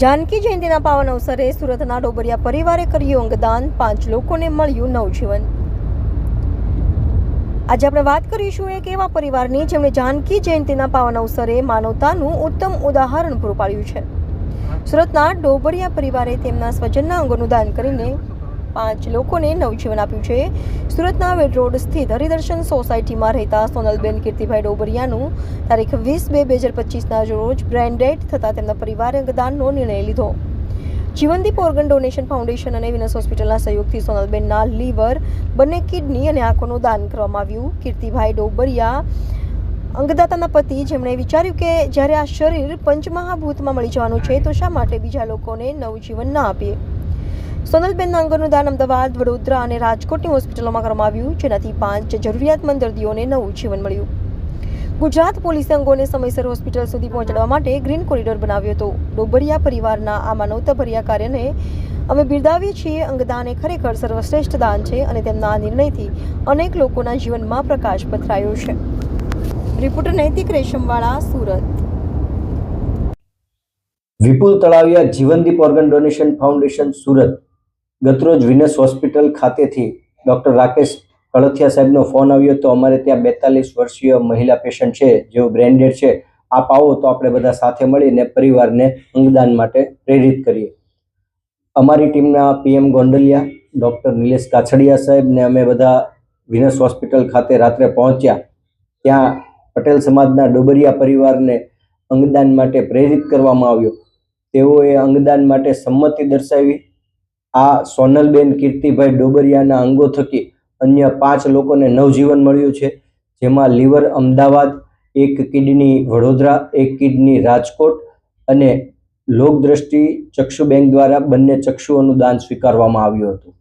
જાનકી જયંતિના પાવન અવસરે સુરતના ડોબરિયા પરિવારે કર્યું અંગદાન, પાંચ લોકોને મળ્યું નવજીવન. આજે આપણે વાત કરીશું એક એવા પરિવારની જેમણે જાનકી જયંતિના પાવન અવસરે માનવતાનું ઉત્તમ ઉદાહરણ પૂરું પાડ્યું છે. સુરતના ડોબરિયા પરિવારે તેમના સ્વજનના અંગોનું દાન કરીને પાંચ લોકોને નવજીવન આપ્યું છે. સુરતના વેડ રોડ સ્થિત હરિદર્શન સોસાયટીમાં રહેતા સોનલબેન કીર્તિભાઈ ડોબરિયાનું તારીખ વીસ બે બે હજાર પચીસના રોજ બ્રેન ડેડ થતાં તેમના પરિવારે અંગદાનનો નિર્ણય લીધો. જીવનદીપ ઓર્ગન ડોનેશન ફાઉન્ડેશન અને વિનસ હોસ્પિટલના સહયોગથી સોનલબેનના લીવર, બંને કિડની અને આંખોનું દાન કરવામાં આવ્યું. કીર્તિભાઈ ડોબરિયા અંગદાતાના પતિ, જેમણે વિચાર્યું કે જ્યારે આ શરીર પંચમહાભૂતમાં મળી જવાનું છે તો શા માટે બીજા લોકોને નવજીવન ના આપીએ? સોનલબેનના અંગોનું દાન અમદાવાદ, વડોદરા અને રાજકોટની હોસ્પિટલોમાં કરવામાં આવ્યું, જેનાથી પાંચ જરૂરિયાતમંદ દર્દીઓને નવું જીવન મળ્યું. ગુજરાત પોલીસે અંગોને સમયસર હોસ્પિટલ સુધી પહોંચાડવા માટે ગ્રીન કોરિડોર બનાવ્યો હતો. ડોબરિયા પરિવારના આ માનવતાભર્યા કાર્યને અમે બિરદાવીએ છીએ. અંગદાન એ ખરેખર સર્વશ્રેષ્ઠ દાન છે અને તેમના આ નિર્ણયથી અનેક લોકોના જીવનમાં પ્રકાશ પથરાયો છે. Reporter Naitik Reshamwala, Surat. Vipul Talaviya Jivandeep organ donation foundation, Surat. ગતરોજ વિનસ હોસ્પિટલ ખાતેથી ડૉક્ટર રાકેશ કળથિયા સાહેબનો ફોન આવ્યો, તો અમારે ત્યાં બેતાલીસ વર્ષીય મહિલા પેશન્ટ છે, જેઓ બ્રેન્ડેડ છે. આપ આવો તો આપણે બધા સાથે મળીને પરિવારને અંગદાન માટે પ્રેરિત કરીએ. અમારી ટીમના પીએમ ગોંડલિયા, ડૉક્ટર નિલેશ કાછડિયા સાહેબને અમે બધા વિનસ હોસ્પિટલ ખાતે રાત્રે પહોંચ્યા. ત્યાં પટેલ સમાજના ડોબરિયા પરિવારને અંગદાન માટે પ્રેરિત કરવામાં આવ્યો. તેઓએ અંગદાન માટે સંમતિ દર્શાવી આ સોનલબેન કીર્તિભાઈ ડોબરિયાના અંગો થકી અન્ય પાંચ લોકોને નવજીવન મળ્યું છે, જેમાં લીવર અમદાવાદ, એક કિડની વડોદરા, એક કિડની રાજકોટ અને લોકદ્રષ્ટિ ચક્ષુ બેંક દ્વારા બંને ચક્ષુઓનું દાન સ્વીકારવામાં આવ્યું હતું.